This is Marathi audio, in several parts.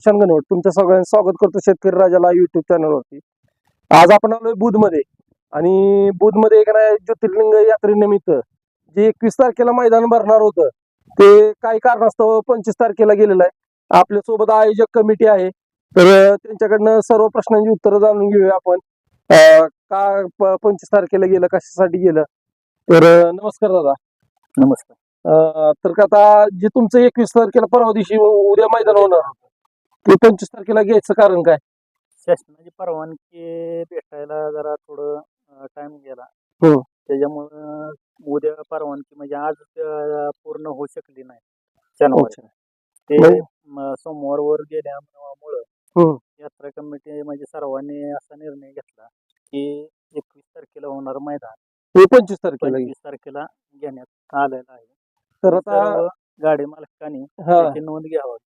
किशन गणवट तुमच्या सगळ्यांचं स्वागत करतो शेतकरी राजाला युट्यूब चॅनलवरती आज आपण आलोय बुधमध्ये. आणि बुधमध्ये एक नाही ज्योतिर्लिंग यात्रेनिमित्त जे एकवीस तारखेला मैदान भरणार होतं ते काही कारणास्तव पंचवीस तारखेला गेलेलं आहे. आपल्यासोबत आयोजक कमिटी आहे. तर त्यांच्याकडनं सर्व प्रश्नांची उत्तरं जाणून घेऊया आपण. का पंचवीस तारखेला गेलं कशासाठी गेलं? तर नमस्कार दादा. नमस्कार. तर का आता जे तुमचं एकवीस तारखेला परवा दिवशी उद्या मैदान होणार होतं, ते पंचवीस तारखेला घ्यायचं कारण काय? शासनाची परवानगी भेटायला जरा थोडं टाइम गेला. हो. त्याच्यामुळं उद्या परवानगी म्हणजे आज अं, पूर्ण होऊ शकली नाही. शनिवारी. ते म्हणजे- म, सोमवारवर गेल्यामुळं हम्म. यात्रा कमिटी म्हणजे सर्वांनी असा निर्णय घेतला की एकवीस तारखेला होणार मैदान. हे पंचवीस तारखेला घे. पंचवीस तारखेला घेण्यात आलेलं आहे. तर आता सर्व गाडी मालकांनी हा. त्याची नोंद घ्यावी.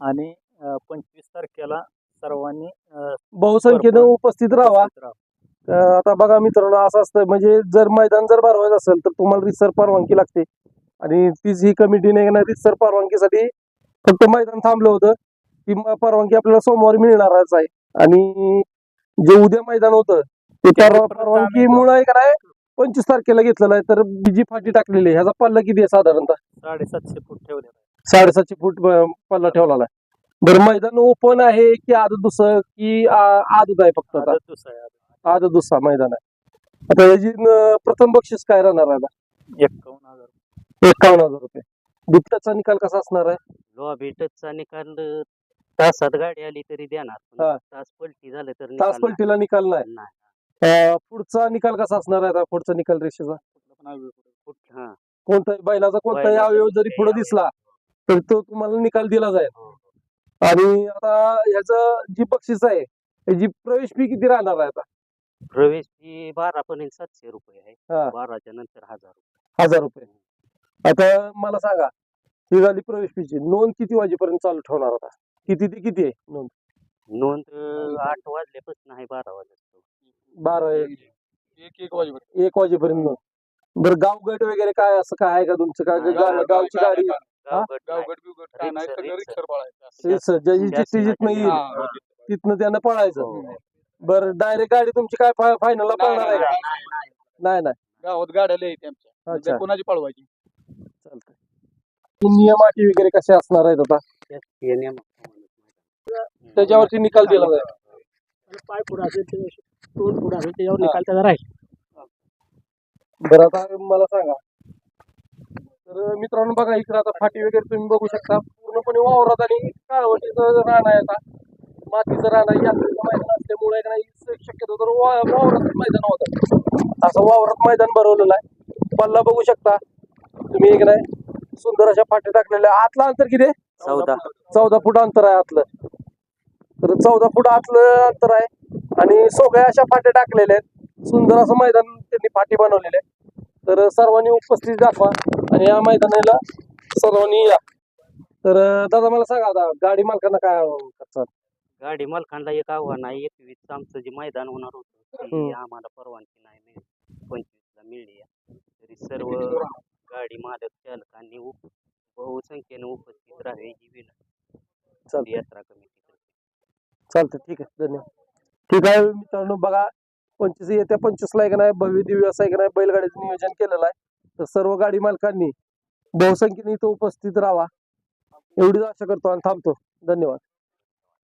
आणि पंचवीस तारखेला सर्वांनी अं, बहुसंख्येनं. उपस्थित राहावा. उपस्थित. अं, आता बघा मित्रांनो असं असतं म्हणजे जर मैदान जर भरवायचं असेल तर तुम्हाला रिसर परवानगी लागते. आणि तीच ही कमिटीने ना रिसर परवानगीसाठी फक्त मैदान थांबलं होतं ती म- परवानगी आपल्याला सोमवारी मिळणारच आहे. आणि जे उद्या मैदान होतं ते परवा परत परवानगीमुळे काय पंचवीस तारखेला घेतलेलं आहे. तर जी फाटी टाकलेली आहे. ह्याचा पल्ला किती आहे साधारणतः? साडेसातशे फूट ठेवलेला आहे. साडेसातशे फूट पल्ला ठेवलेला आहे. बरं मैदान ओपन आहे की आदत दुसरं की आ- आदत आहे फक्त आता दुसरा. आदत दुसरा मैदान आहे आता याची न- प्रथम बक्षीस काय राहणार आहे आता? एक्कावन्न हजार एकावन्न हजार रुपये दुपट्याचा निकाल कसा असणार आहे लॉबी टचचा निकाल अं, तासात गाडी आली तरी देणार पण. तास पलटी झालं तर तास निकाल पलटीला निकाल नाही नाही. अं, पुढचा निकाल कसा असणार आहे आता पुढचा निकाल रेषेचा कुठ- हा. कोणताही बैलाचा कोणताही बैलाचा अवयव जरी पुढे. दिसला तर तो तुम्हाला निकाल दिला जाईल हो. आणि आता ह्याचं जी बक्षीस आहे याची प्रवेश फी किती राहणार आहे आता? प्रवेश फी बारा पर्यंत सातशे रुपये हा. आहे बाराच्या नंतर हजार रुपये. हजार रुपये. आता मला सांगा ही झाली प्रवेश फीची. नोंद किती वाजेपर्यंत चालू ठेवणार आता? किती ते किती आहे नोंद? नोंद अं, आठ वाजल्यापासून आहे बारा वाजता बारा एक. एक वाजेपर्यंत. एक वाजेपर्यंत नोंद. बरं गावगट वगैरे काय असं काय आहे का तुमचं? काय नाही, गा- गावची गाडी? बिवगट काय नाही सगळं पळायचं जिथनं येईल हा. तिथनं त्यानं पळायचं. हो. बरं डायरेक्ट गाडी तुमची काय फायनलला पळणार आहे का? नाही, नाही. नाही. नाही गावात गाड्या लय आहेत आमच्या. अच्छा. कोणाची पळवायची? चालतंय. नियम अटी वगैरे कसे असणार आहेत आता? हे नियम. त्याच्यावरती निकाल दिला जाईल. पाय पुढे असेल ते तोंड पुढे असेल त्याच्यावर. निकाल त्याचा राहील. बरं आता मला सांगा. तर मित्रांनो बघा इकडे आता फाटी वगैरे तुम्ही बघू शकता. पूर्णपणे वावरात आणि काळवटीचं रान आहे आता. मातीचं रान आहे यात्रेचं मैदान असल्यामुळे एक नाही शक्यतो तर वावरात मैदान होतं. असं वावरात मैदान भरवलेलं आहे. पल्ला बघू शकता तुम्ही एक नाही सुंदर अशा फाट्या टाकलेल्या. आतलं अंतर किती? चौदा. चौदा फूट अंतर आहे आतलं. तर चौदा फूट आतलं अंतर आहे. आणि सोगळ्या अशा फाट्या टाकलेल्या आहेत. सुंदर असं मैदान त्यांनी फाटी बनवलेले आहे. तर सर्वांनी उपस्थित दाखवा. आणि या मैदानाला सर्वांनी या. तर दादा मला सांगा आता गाडी मालकांना काय आवाहन करतात? गाडी मालकांना एक आव्हान आहे एकवीस आमचं जे मैदान होणार होतं ते हम्म. आम्हाला परवानगी नाही मिळाली पंचवीसला मिळली आहे. तरी सर्व गाडी मालक चालकांनी उप- बहुसंख्येने उपस्थित राहावे ही विनंती. चालतंय. यात्रा कमिटी चालतं ठीक आहे. धन्यवाद. ठीक आहे मित्रांनो बघा पंचवीस येत्या पंचवीसला एक नाही भव्य दिव्य असं एक नाही बैलगाडीचं नियोजन केलेलं आहे. तर सर्व गाडी मालकांनी बहुसंख्येने इथं उपस्थित राहा. एवढीच आशा करतो आणि थांबतो. धन्यवाद.